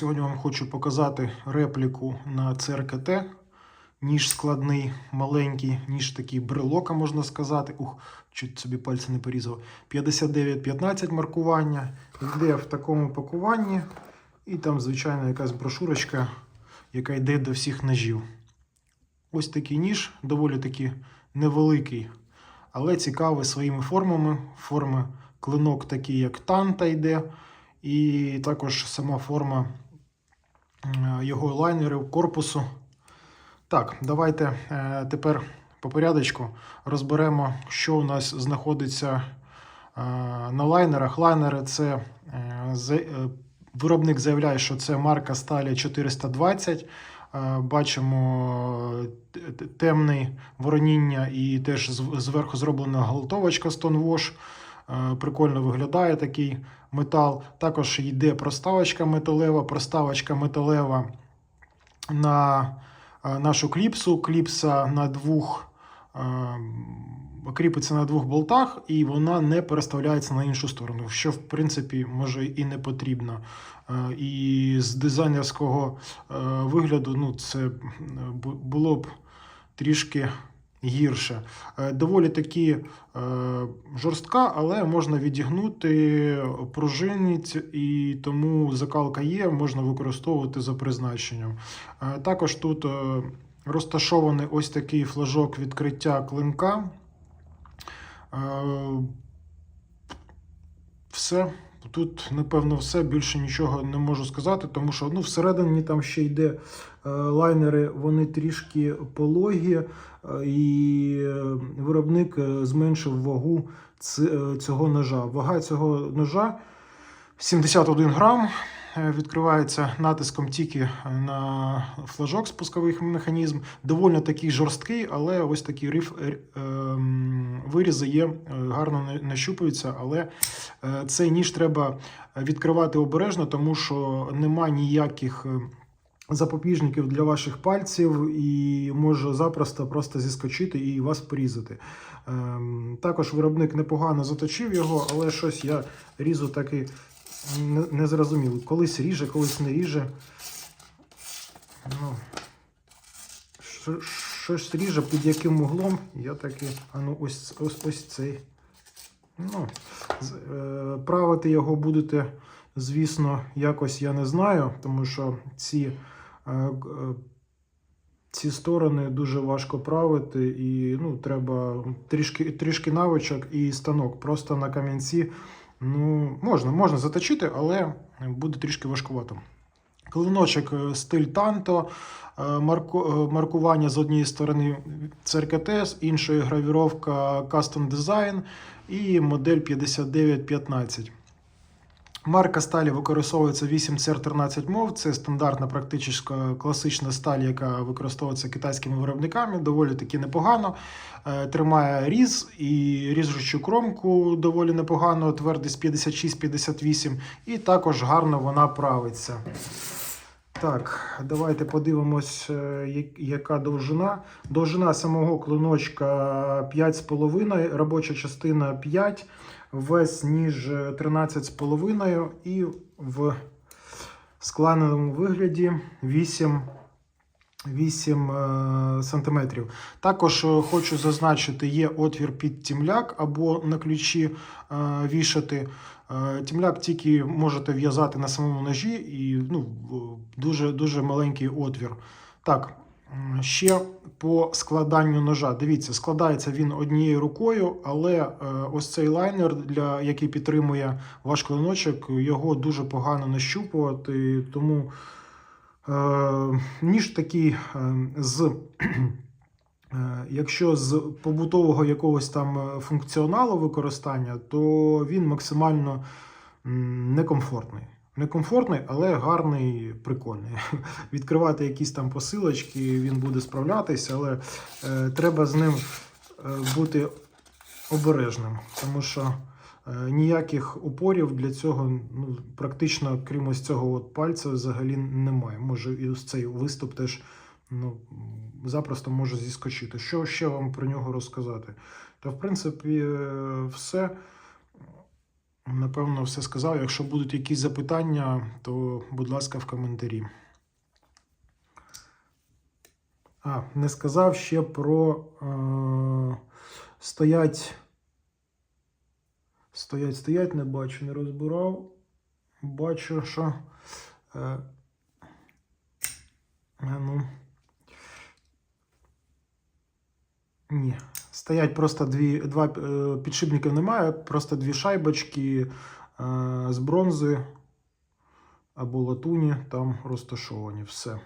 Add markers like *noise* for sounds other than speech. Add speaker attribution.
Speaker 1: Сьогодні вам хочу показати репліку на ЦРКТ. Ніж складний, маленький, ніж такий брелока, можна сказати. Ух, чуть собі пальці не порізав. 59-15 маркування. Йде в такому пакуванні. І там, звичайно, якась брошурочка, яка йде до всіх ножів. Ось такий ніж, доволі таки невеликий, але цікавий своїми формами. Форми клинок такий, як танта йде. І також сама форма його лайнерів, корпусу. Так, давайте е, тепер по порядочку розберемо, що у нас знаходиться е, на лайнерах. Лайнери це е, е, виробник заявляє, що це марка сталі 420. Е, Бачимо е, темне вороніння і теж зверху зроблена галтовочка Stonewash. Е, Прикольно виглядає такий метал. Також йде проставочка металева, проставочка металева на е, нашу кліпсу. Кліпса на двох е, кріпиться на двох болтах, і вона не переставляється на іншу сторону, що в принципі може і не потрібно. І з дизайнерського вигляду ну, це було б трішки гірше. Е, Доволі таки е, жорстка, але можна відігнути пружинність, і тому закалка є, можна використовувати за призначенням. Е, Також тут розташований ось такий флажок відкриття клинка. Все. Тут, напевно, все. Більше нічого не можу сказати, тому що ну, всередині там ще йде е, лайнери, вони трішки пологі, е, і виробник е, зменшив вагу цього ножа. Вага цього ножа 71 грам. Е, Відкривається натиском тільки на флажок спусковий механізм. Доволі такий жорсткий, але ось такі риф, е, ем, вирізи є, е, гарно на- нащупуються. Але цей ніж треба відкривати обережно, тому що нема ніяких запобіжників для ваших пальців і може запросто просто зіскочити і вас порізати. Ем, Також виробник непогано заточив його, але щось я різу таки не, зрозумів. Колись ріже, колись не ріже. Ну, щось ріже під яким углом. Я таки. А ну ось, ось, ось цей. Ну, е, правити його будете, звісно, якось я не знаю, тому що ці, е, е, ці сторони дуже важко правити, і ну, треба трішки, трішки навичок і станок. Просто на камінці ну, можна, можна заточити, але буде трішки важкувато. Клиночок е, стиль танто, е, марку, е, маркування з однієї сторони ЦРКТ, з іншої гравіровка Custom Design і модель 5915. Марка сталі використовується 8 cr 13 мов. Це стандартна, практично класична сталь, яка використовується китайськими виробниками. Доволі таки непогано. Е, Тримає різ і ріжучу кромку доволі непогано, твердість 56-58, і також гарно вона правиться. Так, давайте подивимось, е, яка довжина. Довжина самого клиночка 5,5, робоча частина 5, вес ніж 13,5 і в складеному вигляді 8, 8 е, сантиметрів. Також е, хочу зазначити, є отвір під тімляк або на ключі е, вішати. Е, Тімляк тільки можете в'язати на самому ножі і ну, дуже, дуже маленький отвір. Так, ще по складанню ножа. Дивіться, складається він однією рукою, але е, ось цей лайнер, для, який підтримує ваш клиночок, його дуже погано нащупувати. Тому е, ніж такий е, з. *clears throat* Е, Якщо з побутового якогось там функціоналу використання, то він максимально некомфортний. Некомфортний, але гарний, прикольний. *laughs* Відкривати якісь там посилочки, він буде справлятися, але е, треба з ним е, бути обережним, тому що е, ніяких упорів для цього ну, практично, крім ось цього от пальця, взагалі немає. Може, і ось цей виступ теж ну, запросто може зіскочити. Що ще вам про нього розказати? Та, в принципі, е, все. Напевно, все сказав. Якщо будуть якісь запитання, то, будь ласка, в коментарі. А, не сказав ще про е, стоять. Стоять, стоять, не бачу, не розбирав. Бачу, що. Е, ну. Ні. Стоять просто дві, два е, підшипників немає, просто дві шайбочки е, з бронзи або латуні там розташовані. Все.